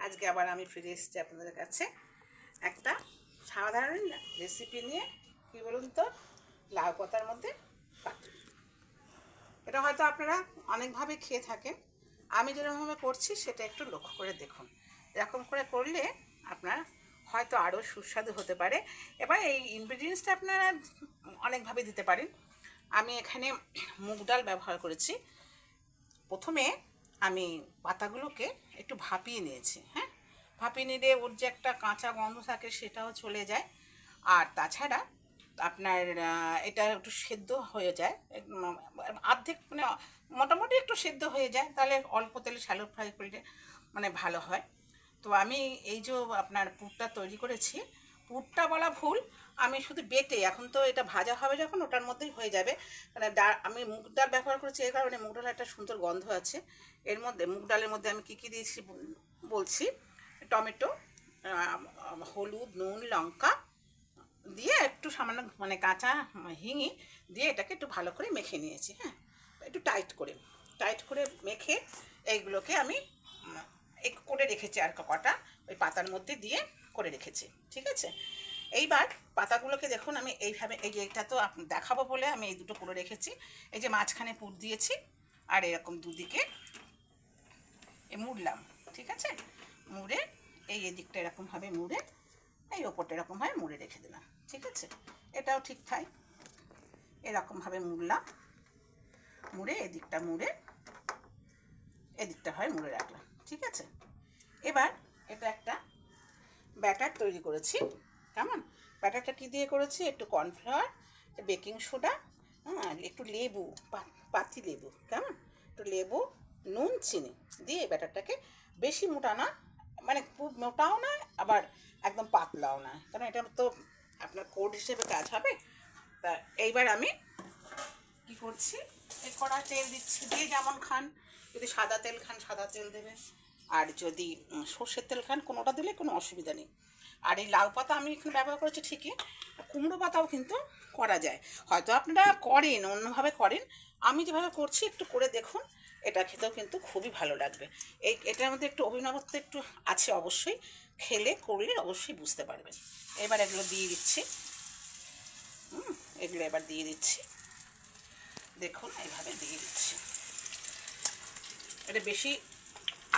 আজকে আবার আমি ফিরে এসেছি আপনাদের কাছে একটা সাধারণ রেসিপি নিয়ে, কি বলুন তো, লাউ পাতার মধ্যে পাতুরি। এটা হয়তো আপনারা অনেকভাবে খেয়ে থাকেন। আমি যেরকমভাবে করছি, সেটা একটু লক্ষ্য করে দেখুন। এরকম করে করলে আপনার হয়তো আরও সুস্বাদু হতে পারে। এবার এই ইনগ্রিডিয়েন্টসটা আপনারা অনেকভাবে দিতে পারেন। আমি এখানে মুগ ডাল ব্যবহার করেছি। প্রথমে আমি পাতাগুলোকে একটু ভাপিয়ে নিয়েছি হ্যাঁ? ভাপিয়ে নিলে ওর যে একটা কাঁচা গন্ধ থাকে সেটাও চলে যায়। আর তাছাড়া আপনার এটা একটু সেদ্ধ হয়ে যায়। উম, অর্ধেক মানে মোটামুটি একটু সেদ্ধ হয়ে যায় তাহলে অল্প তেলে শ্যালো ফ্রাই করলে মানে ভালো হয়। তো আমি এই যে আপনার পুরটা তৈরি করেছি পুরটা বলা ভুল, আমি শুধু বেটে, এখন তো এটা ভাজা হবে যখন, ওটার মধ্যেই হয়ে যাবে। মানে ডাল আমি মুগ ডাল ব্যবহার করেছি এই কারণে মুগ ডালের একটা সুন্দর গন্ধ আছে। এর মধ্যে, মুগ ডালের মধ্যে আমি কী কী দিয়েছি বলছি? টমেটো হলুদ, নুন, লঙ্কা দিয়ে একটু সামান্য মানে কাঁচা হিঙি দিয়ে এটাকে একটু ভালো করে মেখে নিয়েছি হ্যাঁ? একটু টাইট করে টাইট করে মেখে এইগুলোকে আমি করে রেখেছি আর কটা। ওই পাতার মধ্যে দিয়ে করে রেখেছি, ঠিক আছে? এইবার পাতাগুলোকে দেখুন, আমি এইভাবে এই এটা তো দেখাবো বলে আমি এই দুটো করে রেখেছি। এই যে মাঝখানে পুর দিয়েছি, আর এরকম দুদিকে এ মুড়লাম, ঠিক আছে? মুড়ে এই এদিকটা এরকমভাবে মুড়ে, এই ওপরটা এরকমভাবে মুড়ে রেখে দিলাম, ঠিক আছে? এটাও ঠিক ঠাই। এরকমভাবে মুড়লাম, মুড়ে এদিকটা মুড়ে, এদিকটা হয় মুড়ে রাখলাম, ঠিক আছে? এবার এটা একটা ব্যাটার তৈরি করেছি। কেমন? ব্যাটারটা কী দিয়ে করেছি? একটু কর্নফ্লাওয়ার, বেকিং সোডা হ্যাঁ একটু লেবু পাতি লেবু, কেমন? একটু লেবু, নুন, চিনি দিয়ে ব্যাটারটাকে বেশি মোটা না মানে খুব মোটাও না, আবার একদম পাতলাও না। কারণ এটা তো আপনার কোড হিসেবে কাজ হবে। তা এইবার আমি কি করছি? এই কড়া তেল দিচ্ছি। দিয়ে যেমন খান, যদি সাদা তেল খান, সাদা তেল দেবেন। আর যদি সর্ষের তেল খান, কোনোটা দিলে কোনো অসুবিধা নেই। আর এই লাউ পাতা আমি এখানে ব্যবহার করেছি ঠিকই, কুমড়ো পাতাও কিন্তু করা যায়। হয়তো আপনারা করেন, অন্যভাবে করেন। আমি যেভাবে করছি, একটু করে দেখুন, এটা খেতেও কিন্তু খুবই ভালো লাগবে। এই, এটার মধ্যে একটু অভিনবত্ব একটু আছে অবশ্যই, খেলে, করলে অবশ্যই বুঝতে পারবেন। এবার এগুলো দিয়ে দিচ্ছি। হুম এগুলো এবার দিয়ে দিচ্ছি। দেখুন, এইভাবে দিয়ে দিচ্ছি। এটা বেশি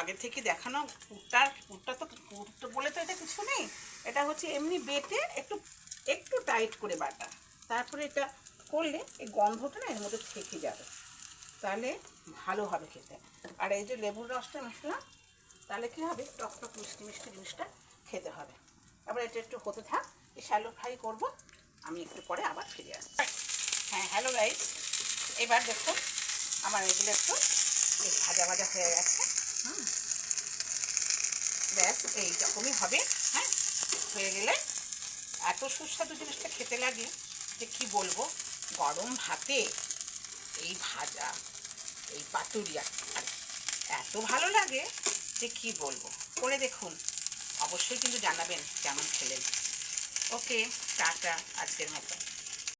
আগে থেকে দেখানো পুরটা পুরটা তো, পুরটা বলে তো এটা কিছু নেই। এটা হচ্ছে এমনি বেটে একটু একটু টাইট করে বাটা। তারপরে এটা করলে এই গন্ধটা না এর মধ্যে থেকে যাবে। তাহলে ভালো হবে খেতে। আর এই যে লেবুর রসটা মিশলাম, তাহলে কী হবে? টক টক মিষ্টি মিষ্টি জিনিসটা খেতে হবে। তারপরে এটা একটু হতে থাক, এই শ্যালো ফ্রাই করব। আমি একটু পরে আবার ফিরে আসব। হ্যাঁ হ্যালো গাইস, এবার দেখুন, আমার এগুলো একটু ভাজা ভাজা হয়ে গেছে। হুম। ব্যাস এইরকমই হবে হ্যাঁ? হয়ে গেলে এত সুস্বাদু জিনিসটা খেতে লাগে যে কি বলব? গরম ভাতে এই ভাজা, এই পাতুরিয়া এত ভালো লাগে যে কি বলব? করে দেখুন, অবশ্যই কিন্তু জানাবেন কেমন খেলেন। ওকে, টাটা, আজকের মতো।